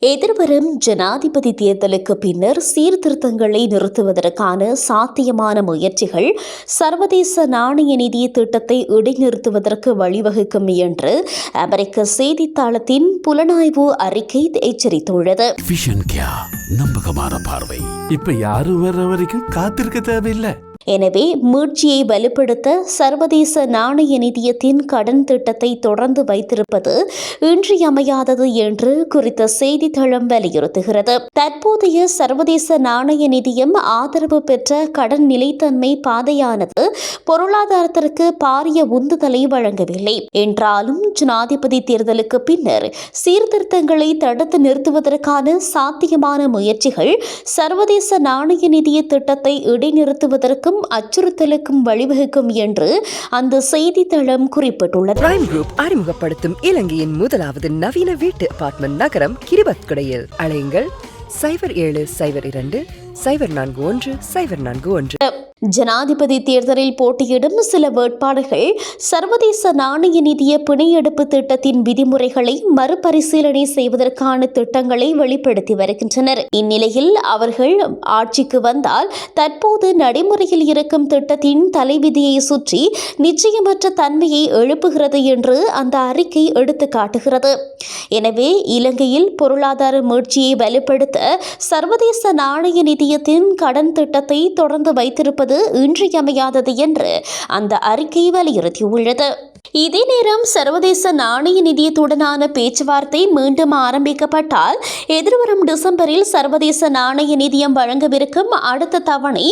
எதிர்வரும் ஜனாதிபதி தேர்தலுக்கு பின்னர் சீர்திருத்தங்களை நிறுத்துவதற்கான சாத்தியமான முயற்சிகள் சர்வதேச நாணய நிதிய திட்டத்தை இடைநிறுத்துவதற்கு வழிவகுக்கும் என்று அமெரிக்க செய்தித்தாளத்தின் புலனாய்வு அறிக்கை எச்சரித்துள்ளது. விஷன் நம்பகமான பார்வை. இப்ப யாரும் வர்ற வரைக்கும் காத்திருக்க தேவையில்லை. எனவே மீட்சியை வலுப்படுத்த சர்வதேச நாணய நிதியத்தின் கடன் திட்டத்தை தொடர்ந்து வைத்திருப்பது இன்றியமையாதது என்று குறித்த செய்தித்தளம் வலியுறுத்துகிறது. தற்போதைய சர்வதேச நாணய நிதியம் ஆதரவு பெற்ற கடன் நிலைத்தன்மை பாதையானது பொருளாதாரத்திற்கு பாரிய உந்துதலை வழங்கவில்லை. என்றாலும் ஜனாதிபதி தேர்தலுக்கு பின்னர் சீர்திருத்தங்களை தடுத்து நிறுத்துவதற்கான சாத்தியமான முயற்சிகள் சர்வதேச நாணய நிதிய திட்டத்தை இடைநிறுத்துவதற்கும் அச்சுறுத்தலுக்கும் வழிவகுக்கும் என்று அந்த செய்தித்தளம் குறிப்பிட்டுள்ளது. பிரைம் குரூப் அறிமுகப்படுத்தும் இலங்கையின் முதலாவது நவீன வீட்டு அபார்ட்மெண்ட் நகரம் கிரிபத்குடையில். அழையுங்கள் சைபர் ஏழு சைபர் இரண்டு சைபர் நான்கு ஒன்று சைபர் நான்கு ஒன்று. ஜனாதிபதி தேர்தலில் போட்டியிடும் சில வேட்பாளர்கள் சர்வதேச நாணய நிதிய பிணையெடுப்பு திட்டத்தின் விதிமுறைகளை மறுபரிசீலனை செய்வதற்கான திட்டங்களை வெளிப்படுத்தி வருகின்றனர். இந்நிலையில் அவர்கள் ஆட்சிக்கு வந்தால் தற்போது நடைமுறையில் இருக்கும் திட்டத்தின் தலைவிதியை சுற்றி நிச்சயமற்ற தன்மையை எழுப்புகிறது என்று அந்த அறிக்கை எடுத்து காட்டுகிறது. எனவே இலங்கையில் பொருளாதார மீழ்ச்சியை வலுப்படுத்த சர்வதேச நாணய நிதி நிதியத்தின் கடன் திட்டத்தை தொடர்ந்து வைத்திருப்பது இன்றியமையாதது என்று அந்த அறிக்கை வலியுறுத்தியுள்ளது. இதே நேரம் சர்வதேச நாணய நிதியத்துடனான பேச்சுவார்த்தை மீண்டும் ஆரம்பிக்கப்பட்டால் எதிர்வரும் டிசம்பரில் சர்வதேச நாணய நிதியம் வழங்கவிருக்கும் அடுத்த தவணை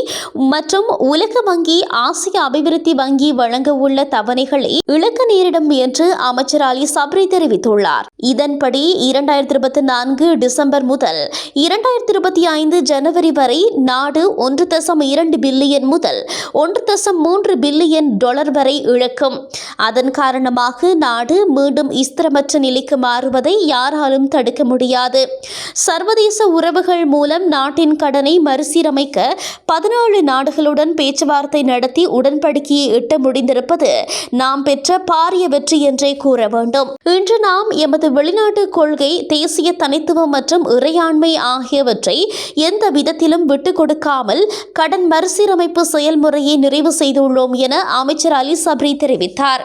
மற்றும் உலக வங்கி ஆசிய அபிவிருத்தி வங்கி வழங்க உள்ள தவணைகளை இழக்க நேரிடும் என்று அமைச்சர் அலி சப்ரி தெரிவித்துள்ளார். இதன்படி இரண்டாயிரத்தி இருபத்தி நான்கு டிசம்பர் முதல் இரண்டாயிரத்தி இருபத்தி ஐந்து ஜனவரி வரை நாடு ஒன்று தசம் இரண்டு பில்லியன் முதல் ஒன்று தசம் மூன்று பில்லியன் டாலர் வரை இழக்கும். அதன் காரணமாக நாடு மீண்டும் ஸ்திரமற்ற நிலைக்கு மாறுவதை யாராலும் தடுக்க முடியாது. சர்வதேச உறவுகள் மூலம் நாட்டின் கடனை மறுசீரமைக்க பதினாலு நாடுகளுடன் பேச்சுவார்த்தை நடத்தி உடன்படிக்கையை எட்ட முடிந்திருப்பது நாம் பெற்ற பாரிய வெற்றி என்றே கூற வேண்டும். இன்று நாம் எமது வெளிநாட்டு கொள்கை தேசிய தனித்துவம் மற்றும் இறையாண்மை ஆகியவற்றை எந்த விதத்திலும் விட்டுக் கொடுக்காமல் கடன் மறுசீரமைப்பு செயல்முறையை நிறைவு செய்துள்ளோம் என அமைச்சர் அலி சப்ரி தெரிவித்தார்.